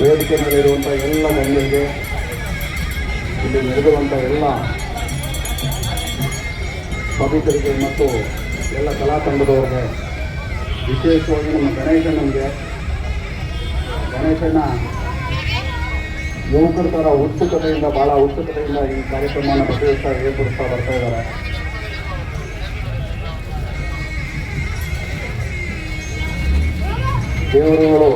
ವೇದಿಕೆ ಎಲ್ಲ ಗಣ್ಯರಿಗೆ ಇಲ್ಲಿ ನಡೆದಿರುವಂಥ ಎಲ್ಲ ಸಭಿಕರಿಗೆ ಮತ್ತು ಎಲ್ಲ ಕಲಾ ತಂಡದವರಿಗೆ ವಿಶೇಷವಾಗಿ ನಮ್ಮ ಗಣೇಶನಿಗೆ. ಗಣೇಶನ ಯುವಕರ ಥರ ಉತ್ಸುಕತೆಯಿಂದ ಭಾಳ ಉತ್ಸುಕತೆಯಿಂದ ಈ ಕಾರ್ಯಕ್ರಮವನ್ನು ಪ್ರತಿ ವರ್ಷ ಏರ್ಪಡಿಸ್ತಾ ಬರ್ತಾ ಇದ್ದಾರೆ. ದೇವರುಗಳು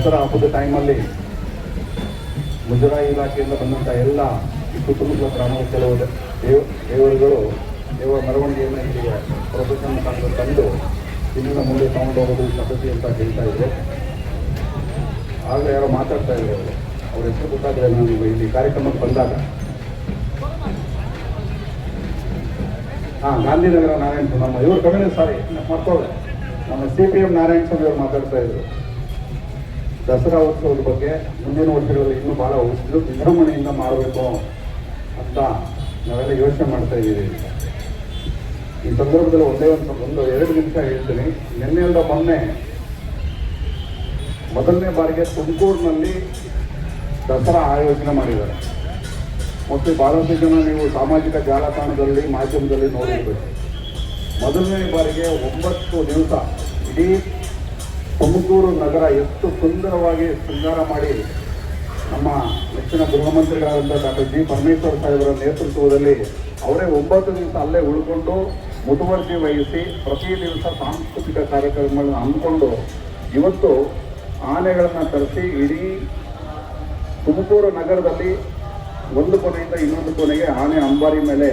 ದಸರಾ ಹಬ್ಬದ ಟೈಮಲ್ಲಿ ಮುಜರಾಯಿ ಇಲಾಖೆಯಿಂದ ಬಂದಂಥ ಎಲ್ಲ ಸುತ್ತಮುತ್ತಲ ಗ್ರಾಮದ ಕೆಲವು ದೇವ, ದೇವರುಗಳು ದೇವರ ಮೆರವಣಿಗೆಯನ್ನು ಇಲ್ಲಿಗೆ ಪ್ರೊಫೆಷನ್ ಮುಖಾಂತರ ತಂದು ಇಲ್ಲಿಂದ ಮುಂದೆ ತಗೊಂಡು ಹೋಗೋದು ಈ ಪದ್ಧತಿ ಅಂತ ಹೇಳ್ತಾ ಇದ್ದೆ ಆಗ ಯಾರೋ ಮಾತಾಡ್ತಾ ಇದ್ದಾರೆ ಅವರು. ಅವ್ರ ಹೆಸರು ಗೊತ್ತಾದ್ರೆ ನಾನು ಇಲ್ಲಿ ಕಾರ್ಯಕ್ರಮಕ್ಕೆ ಬಂದಾಗ. ಹಾಂ, ಗಾಂಧಿನಗರ ನಾರಾಯಣ ನಮ್ಮ, ಇವರು ಕಮ್ಯುನಿಸ್ಟ್, ಸಾರಿ ಮಾಡ್ಕೊಳ್ಳೆ ನಮ್ಮ C P M Narayana Swamy ಅವರು ಮಾತಾಡ್ತಾ ಇದ್ರು. ದಸರಾ ಉತ್ಸವದ ಬಗ್ಗೆ ಮುಂದಿನ ವರ್ಷಗಳಲ್ಲಿ ಇನ್ನೂ ಭಾಳ ಉತ್ಸವ ವಿಜೃಂಭಣೆಯಿಂದ ಮಾಡಬೇಕು ಅಂತ ನಾವೆಲ್ಲ ಯೋಚನೆ ಮಾಡ್ತಾ ಇದ್ದೀವಿ. ಈ ಸಂದರ್ಭದಲ್ಲಿ ಒಂದೇ ಒಂದು ಒಂದು ಎರಡು ನಿಮಿಷ ಹೇಳ್ತೀನಿ. ನಿನ್ನೆಯಿಂದ ಮೊನ್ನೆ ಮೊದಲನೇ ಬಾರಿಗೆ ತುಮಕೂರಿನಲ್ಲಿ ದಸರಾ ಆಯೋಜನೆ ಮಾಡಿದ್ದಾರೆ. ಮತ್ತು ಬಹಳಷ್ಟು ಜನ ನೀವು ಸಾಮಾಜಿಕ ಜಾಲತಾಣದಲ್ಲಿ, ಮಾಧ್ಯಮದಲ್ಲಿ ನೋಡಿರ್ಬೇಕು. ಮೊದಲನೇ ಬಾರಿಗೆ ಒಂಬತ್ತು ದಿವಸ ಇಡೀ ತುಮಕೂರು ನಗರ ಎಷ್ಟು ಸುಂದರವಾಗಿ ಶೃಂಗಾರ ಮಾಡಿ ನಮ್ಮ ನೆಚ್ಚಿನ ಗೃಹಮಂತ್ರಿಗಳಾದಂಥ ಡಾಕ್ಟರ್ ಜಿ ಪರಮೇಶ್ವರ್ ಸಾಹೇಬರ ನೇತೃತ್ವದಲ್ಲಿ ಅವರೇ ಒಂಬತ್ತು ದಿವಸ ಅಲ್ಲೇ ಉಳ್ಕೊಂಡು ಮುತುವರ್ಜಿ ವಹಿಸಿ ಪ್ರತಿ ದಿವಸ ಸಾಂಸ್ಕೃತಿಕ ಕಾರ್ಯಕ್ರಮಗಳನ್ನು ಹಮ್ಮಿಕೊಂಡು ಇವತ್ತು ಆನೆಗಳನ್ನು ತರಿಸಿ ಇಡೀ ತುಮಕೂರು ನಗರದಲ್ಲಿ ಒಂದು ಕೊನೆಯಿಂದ ಇನ್ನೊಂದು ಕೊನೆಗೆ ಆನೆ ಅಂಬಾರಿ ಮೇಲೆ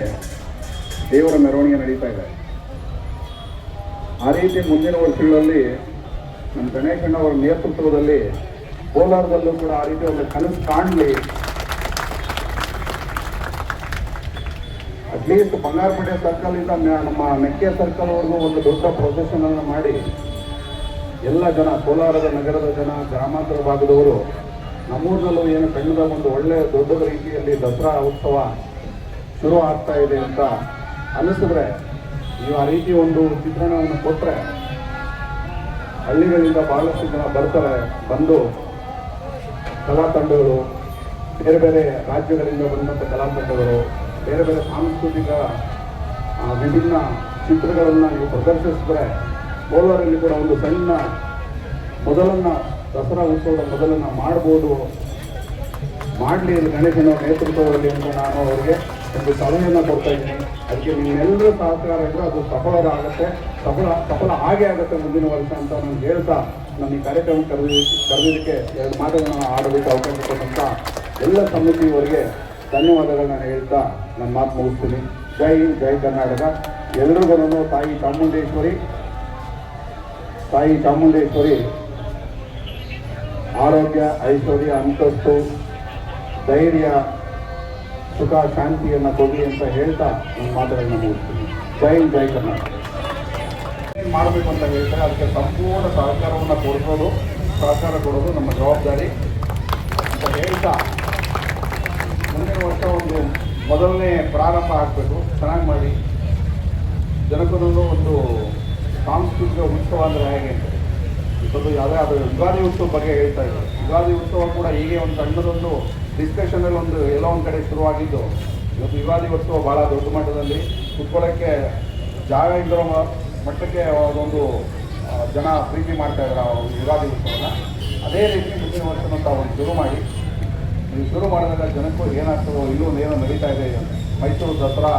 ದೇವರ ಮೆರವಣಿಗೆ ನಡೀತಾ ಇದೆ. ಆ ರೀತಿ ಮುಂದಿನ ವರ್ಷಗಳಲ್ಲಿ ನಮ್ಮ ಗಣೇಶಣ್ಣವರ ನೇತೃತ್ವದಲ್ಲಿ ಕೋಲಾರದಲ್ಲೂ ಕೂಡ ಆ ರೀತಿ ಒಂದು ಕನಸು ಕಾಣಲಿ. ಅಟ್ಲೀಸ್ಟ್ ಬಂಗಾರಪೇಟೆ ಸರ್ಕಲ್ ಇಂದ ನಮ್ಮ ಮೆಕ್ಕೆ ಸರ್ಕಲ್ ವರೆಗೂ ಒಂದು ದೊಡ್ಡ ಪ್ರೊಸೆಷನ್ ಅನ್ನು ಮಾಡಿ ಎಲ್ಲ ಜನ, ಕೋಲಾರದ ನಗರದ ಜನ, ಗ್ರಾಮಾಂತರ ಭಾಗದವರು, ನಮ್ಮೂರಿನಲ್ಲೂ ಏನು ಕಣ್ಣದ ಒಂದು ಒಳ್ಳೆಯ ದೊಡ್ಡ ರೀತಿಯಲ್ಲಿ ದಸರಾ ಉತ್ಸವ ಶುರು ಆಗ್ತಾ ಇದೆ ಅಂತ ಅನಿಸಿದ್ರೆ ನೀವು ಆ ರೀತಿ ಒಂದು ಚಿತ್ರಣವನ್ನು ಕೊಟ್ಟರೆ ಹಳ್ಳಿಗಳಿಂದ ಬಹಳಷ್ಟು ಜನ ಬರ್ತಾರೆ, ಬಂದು ಕಲಾ ತಂಡಗಳು, ಬೇರೆ ಬೇರೆ ರಾಜ್ಯಗಳಿಂದ ಬಂದಂಥ ಕಲಾ ತಂಡಗಳು, ಬೇರೆ ಬೇರೆ ಸಾಂಸ್ಕೃತಿಕ ವಿಭಿನ್ನ ಚಿತ್ರಗಳನ್ನು ನೀವು ಪ್ರದರ್ಶಿಸಿದ್ರೆ ಕೋಲಾರಲ್ಲಿ ಕೂಡ ಒಂದು ಸಣ್ಣ ಮೊದಲನ್ನು ದಸರಾ ಉತ್ಸವದ ಮೊದಲನ್ನು ಮಾಡ್ಬೋದು. ಮಾಡಲಿ ಗಣೇಶನ ನೇತೃತ್ವದಲ್ಲಿ ಅಂತ ನಾನು ಅವರಿಗೆ ಒಂದು ಸಲಹೆಯನ್ನು ಕೊಡ್ತಾ ಇದ್ದೀನಿ. ಅದಕ್ಕೆ ನೀವೆಲ್ಲರೂ ಸಹಕಾರ ಇದ್ದರೆ ಅದು ಸಫಲರಾಗುತ್ತೆ ಸಫಲ ಸಫಲ ಆಗೇ ಆಗುತ್ತೆ ಮುಂದಿನ ವರ್ಷ ಅಂತ ನಾನು ಹೇಳ್ತಾ ನಮ್ಮ ಈ ಕಾರ್ಯಕ್ರಮ ಕರೆದಿ, ಕರೆದಿದ್ದಕ್ಕೆ ಎರಡು ಮಾತುಗಳನ್ನು ಆಡೋದಕ್ಕೆ ಅವಕಾಶ ಕೊಟ್ಟಂತ ಎಲ್ಲ ಸಮಿತಿಯವರಿಗೆ ಧನ್ಯವಾದಗಳನ್ನು ಹೇಳ್ತಾ ನನ್ನ ಮಾತು ಮುಗಿಸ್ತೀನಿ. ಜೈ ಜೈ ಕರ್ನಾಟಕ. ಎಲ್ರಿಗೂ ತಾಯಿ ಚಾಮುಂಡೇಶ್ವರಿ. ತಾಯಿ ಚಾಮುಂಡೇಶ್ವರಿ ಆರೋಗ್ಯ, ಐಶ್ವರ್ಯ, ಅಂತಸ್ತು, ಧೈರ್ಯ ಸುಖ, ಶಾಂತಿಯನ್ನು ಕೊಡಿ ಅಂತ ಹೇಳ್ತಾ ನನ್ನ ಮಾತುಗಳನ್ನ ಮುಗಿಸ್ತೀನಿ. ಜೈ ಜೈ ಕರ್ನಾಟಕ. ಏನ್ ಮಾಡಬೇಕು ಅಂತ ಹೇಳ್ತಾರೆ, ಅದಕ್ಕೆ ಸಂಪೂರ್ಣ ಸಹಕಾರವನ್ನು ಕೊಡಿಸೋದು, ಸಹಕಾರ ಕೊಡೋದು ನಮ್ಮ ಜವಾಬ್ದಾರಿ ಅಂತ ಹೇಳ್ತಾ ಮುಂದಿನ ವರ್ಷ ಒಂದು ಮೊದಲನೇ ಪ್ರಾರಂಭ ಆಗಬೇಕು. ಚೆನ್ನಾಗಿ ಮಾಡಿ. ಜನಕನಲ್ಲೂ ಒಂದು ಸಾಂಸ್ಕೃತಿಕ ಉತ್ಸವ ಅಂದರೆ ಹೇಗೆ ಅಂತ. ಇವತ್ತು ಯಾವುದೇ ಅದು ಯುಗಾದಿ ಉತ್ಸವ ಬಗ್ಗೆ ಹೇಳ್ತಾ ಇದ್ದಾರೆ. ಯುಗಾದಿ ಉತ್ಸವ ಕೂಡ ಹೀಗೆ ಒಂದು ಸಣ್ಣದೊಂದು ಡಿಸ್ಕಷನಲ್ಲಿ ಒಂದು ಎಲ್ಲೋ ಒಂದು ಕಡೆ ಶುರುವಾಗಿದ್ದು. ಇವತ್ತು ಉತ್ಸವ ಭಾಳ ದೊಡ್ಡ ಮಟ್ಟದಲ್ಲಿ ಕುತ್ಕೊಳ್ಳೋಕ್ಕೆ ಜಾಗ ಇಲ್ಲದಿರೋ ಮಟ್ಟಕ್ಕೆ ಅದೊಂದು ಜನ ಪ್ರೀತಿ ಮಾಡ್ತಾ ಇದ್ದಾರೆ ಆ ಉತ್ಸವನ. ಅದೇ ರೀತಿ ಮುಂದಿನ ವರ್ಷನೂ ತಾವು ಒಂದು ಶುರು ಮಾಡಿ. ನೀವು ಶುರು ಮಾಡಿದಾಗ ಜನಕ್ಕೂ ಏನಾಗ್ತದೋ ಇಲ್ಲೂ ಏನೋ ನಡೀತಾ ಇದೆ ಮೈಸೂರು ದಸರಾ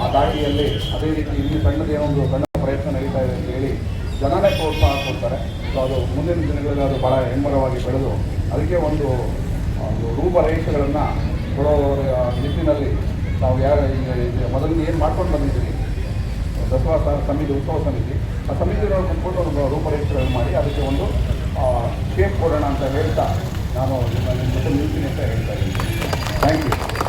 ಆ ದಾಟಿಯಲ್ಲಿ ಅದೇ ರೀತಿ ಇಲ್ಲಿ ಸಣ್ಣದೇನೊಂದು ಸಣ್ಣ ಪ್ರಯತ್ನ ನಡೀತಾ ಇದೆ ಅಂತ ಹೇಳಿ ಜನನೇ ಪ್ರೋತ್ಸಾಹ ಕೊಡ್ತಾರೆ. ಸೊ ಅದು ಮುಂದಿನ ದಿನಗಳಲ್ಲಿ ಅದು ಭಾಳ ಹೆಮ್ಮರವಾಗಿ ಬೆಳೆದು ಅದಕ್ಕೆ ಒಂದು ರೂಪರೇಷೆಗಳನ್ನು ಕೊಡೋ ನಿಟ್ಟಿನಲ್ಲಿ ನಾವು ಯಾರು ಈಗ ಏನು ಮಾಡ್ಕೊಂಡು ಬಂದಿದ್ದೀವಿ? ದಸರಾ ಸಮಿತಿ, ಉತ್ಸವ ಸಮಿತಿ. ಆ ಸಮಿತಿಗಳು ಕೊಟ್ಟು ಒಂದು ರೂಪರೇಷೆಗಳನ್ನು ಮಾಡಿ ಅದಕ್ಕೆ ಒಂದು ಶೇಪ್ ಕೊಡೋಣ ಅಂತ ಹೇಳ್ತಾ ನಾನು ನಿಮ್ಮ ಜೊತೆ ನಿಲ್ತೀನಿ ಅಂತ ಹೇಳ್ತಾ ಇದ್ದೀನಿ. Thank you